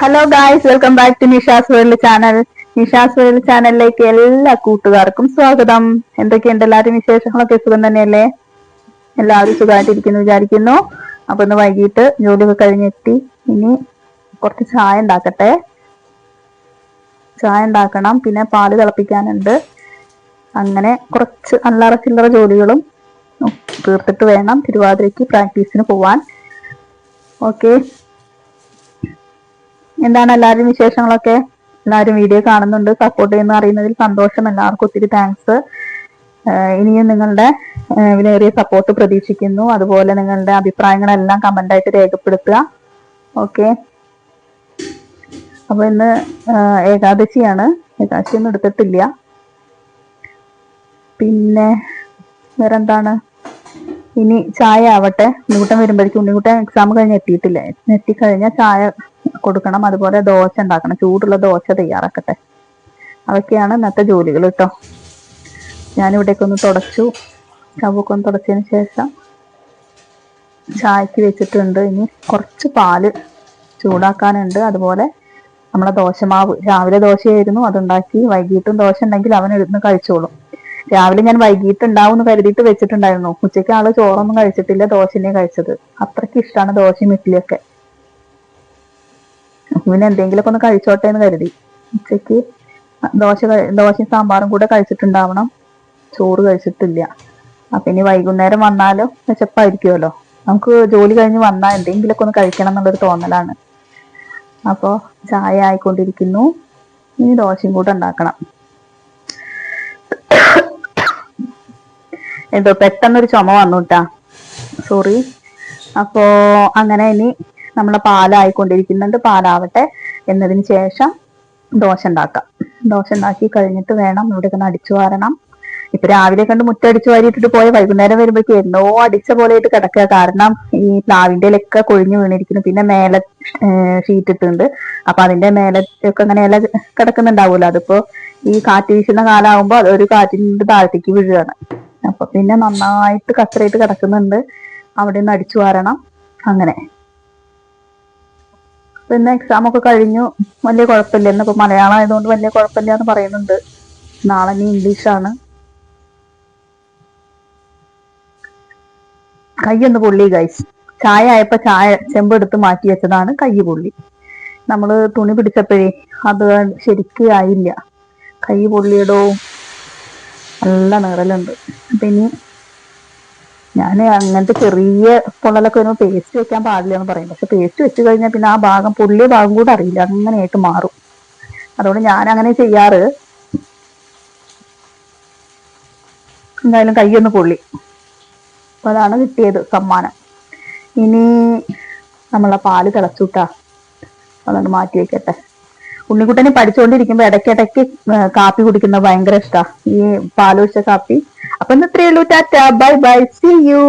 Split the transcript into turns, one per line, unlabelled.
Hello guys welcome back to Nisha's world channel Nisha's world ചാനലിലേക്ക് എല്ലാ കൂട്ടുകാർക്കും സ്വാഗതം. എന്തൊക്കെയുണ്ട് എല്ലാവരും വിശേഷങ്ങളൊക്കെ? സുഖം തന്നെയല്ലേ? എല്ലാവരും സുഖമായിട്ടിരിക്കുന്നു വിചാരിക്കുന്നു. അപ്പൊ ഇന്ന് വൈകിട്ട് ജോലിയൊക്കെ കഴിഞ്ഞെത്തി. ഇനി കുറച്ച് ചായ ഉണ്ടാക്കട്ടെ. ചായ ഉണ്ടാക്കണം. പിന്നെ പാൽ തിളപ്പിക്കാനുണ്ട്. അങ്ങനെ കുറച്ച് അല്ലറ ചില്ലറ ജോലികളും തീർത്തിട്ട് വേണം തിരുവാതിരയ്ക്ക് പ്രാക്ടീസിന് പോവാൻ. ഓക്കെ എന്താണ് എല്ലാവരും വിശേഷങ്ങളൊക്കെ? എല്ലാവരും വീഡിയോ കാണുന്നുണ്ട് സപ്പോർട്ട് ചെയ്യുന്ന അറിയുന്നതിൽ സന്തോഷം. എല്ലാവർക്കും ഒത്തിരി താങ്ക്സ് ഇനിയും നിങ്ങളുടെ വിലയേറിയ സപ്പോർട്ട് പ്രതീക്ഷിക്കുന്നു. അതുപോലെ നിങ്ങളുടെ അഭിപ്രായങ്ങളെല്ലാം കമന്റ് ആയിട്ട് രേഖപ്പെടുത്തുക. ഓക്കെ അപ്പൊ ഇന്ന് ഏകാദശിയാണ്. ഏകാദശി ഒന്നും എടുത്തിട്ടില്ല. പിന്നെ വേറെന്താണ്? ഇനി ചായ ആവട്ടെ. ഉണ്ണിക്കുട്ടൻ വരുമ്പോഴേക്കും. ഉണ്ണിക്കുട്ടൻ എക്സാം കഴിഞ്ഞ് എത്തിയിട്ടില്ല. എത്തിക്കഴിഞ്ഞാൽ ചായ കൊടുക്കണം. അതുപോലെ ദോശ ഉണ്ടാക്കണം. ചൂടുള്ള ദോശ തയ്യാറാക്കട്ടെ. അതൊക്കെയാണ് ഇന്നത്തെ ജോലികൾ കേട്ടോ. ഞാനിവിടേക്ക് ഒന്ന് തുടച്ചു. ചവൊക്കെ ഒന്ന് തുടച്ചതിന് ശേഷം ചായക്ക് വെച്ചിട്ടുണ്ട്. ഇനി കുറച്ച് പാൽ ചൂടാക്കാനുണ്ട്. അതുപോലെ നമ്മളെ ദോശമാവ്. രാവിലെ ദോശയായിരുന്നു. അതുണ്ടാക്കി. വൈകിട്ടും ദോശ ഉണ്ടെങ്കിൽ അവൻ ഇരുന്ന് കഴിച്ചോളും. രാവിലെ ഞാൻ വൈകിട്ട് ഉണ്ടാവും എന്ന് കരുതിയിട്ട് വെച്ചിട്ടുണ്ടായിരുന്നു. ഉച്ചയ്ക്ക് ആൾ ചോറൊന്നും കഴിച്ചിട്ടില്ല. ദോശനെ കഴിച്ചത്. അത്രയ്ക്ക് ഇഷ്ടമാണ് ദോശയും ഇഡ്ഡലിയൊക്കെ പിന്നെ എന്തെങ്കിലുമൊക്കെ ഒന്ന് കഴിച്ചോട്ടെ എന്ന് കരുതി. ഉച്ചയ്ക്ക് ദോശ ദോശയും സാമ്പാറും കൂടെ കഴിച്ചിട്ടുണ്ടാവണം. ചോറ് കഴിച്ചിട്ടില്ല. അപ്പൊ ഇനി വൈകുന്നേരം വന്നാലും വിശപ്പായിരിക്കുമല്ലോ നമുക്ക് ജോലി കഴിഞ്ഞ് വന്നാൽ എന്തെങ്കിലുമൊക്കെ ഒന്ന് കഴിക്കണം എന്നുള്ളൊരു തോന്നലാണ്. അപ്പോൾ ചായ ആയിക്കൊണ്ടിരിക്കുന്നു. ഇനി ദോശയും കൂടെ ഉണ്ടാക്കണം. എന്തോ പെട്ടെന്നൊരു ചുമ വന്നു കേട്ടാ. സോറി അപ്പോ അങ്ങനെ ഇനി നമ്മളെ പാലായിക്കൊണ്ടിരിക്കുന്നുണ്ട്. പാലാവട്ടെ എന്നതിന് ശേഷം ദോശ ഉണ്ടാക്കാം ദോശ ഉണ്ടാക്കി കഴിഞ്ഞിട്ട് വേണം ഇവിടെ ഒന്ന് അടിച്ചു വാരണം. ഇപ്പൊ രാവിലെ കണ്ട് മുറ്റടിച്ചു വാരിയിട്ടിട്ട് പോയ വൈകുന്നേരം വരുമ്പോഴേക്ക് എന്നോ അടിച്ച പോലെയായിട്ട് കിടക്കുക. കാരണം ഈ പ്ലാവിന്റെ ഇലൊക്കെ കൊഴിഞ്ഞു വീണിരിക്കുന്നു. പിന്നെ മേലെ ഷീറ്റ് ഇട്ടുണ്ട് അപ്പൊ അതിന്റെ മേലെ ഒക്കെ അങ്ങനെ ഇല അതിപ്പോ ഈ കാറ്റ് വീശുന്ന കാലാവുമ്പോ ഒരു കാറ്റിന്റെ താഴത്തേക്ക് വീഴുകയാണ്. അപ്പൊ പിന്നെ നന്നായിട്ട് കച്ചറയിട്ട് കിടക്കുന്നുണ്ട്. അവിടെ നിന്ന് അടിച്ചു വാരണം. അങ്ങനെ. പിന്നെ എക്സാം ഒക്കെ കഴിഞ്ഞു. വലിയ കുഴപ്പമില്ല. ഇന്നിപ്പോ മലയാളം ആയതുകൊണ്ട് വലിയ കുഴപ്പമില്ല എന്ന് പറയുന്നുണ്ട്. നാളെ ഇനി ഇംഗ്ലീഷാണ്. കയ്യൊന്ന് പൊള്ളി ഗൈസ് ചായ ആയപ്പോ ചായ ചെമ്പ് എടുത്ത് മാറ്റി വെച്ചതാണ് കൈ പൊള്ളി. നമ്മൾ തുണി പിടിച്ചപ്പോഴേ അത് ശരിക്ക് ആയില്ല. കൈ പൊള്ളിയടോ നല്ല നിറലുണ്ട്. അപ്പൊ ഇനി ഞാൻ അങ്ങനത്തെ ചെറിയ പൊള്ളലൊക്കെ വരുമ്പോൾ പേസ്റ്റ് വെക്കാൻ പാടില്ല എന്ന് പറയും. പക്ഷെ പേസ്റ്റ് വെച്ച് കഴിഞ്ഞാൽ പിന്നെ ആ ഭാഗം പുള്ളിയ ഭാഗം കൂടെ അറിയില്ല. അങ്ങനെയായിട്ട് മാറും. അതുകൊണ്ട് ഞാൻ അങ്ങനെ ചെയ്യാറ്. എന്തായാലും കൈയൊന്ന് പൊള്ളി. അപ്പൊ അതാണ് കിട്ടിയത് സമ്മാനം. ഇനി നമ്മളെ പാൽ തിളച്ചുട്ടാ. അതുകൊണ്ട് മാറ്റി വെക്കട്ടെ. ഉണ്ണിക്കുട്ടനെ പഠിച്ചുകൊണ്ടിരിക്കുമ്പോ ഇടയ്ക്കിടയ്ക്ക് കാപ്പി കുടിക്കുന്നത് ഭയങ്കര ഇഷ്ടമാണ് ഈ പാലൊഴിച്ച കാപ്പി അപ്പൊ ഇന്ന് ഇത്രയേ ഉള്ളൂ. Tata. Bye bye. See you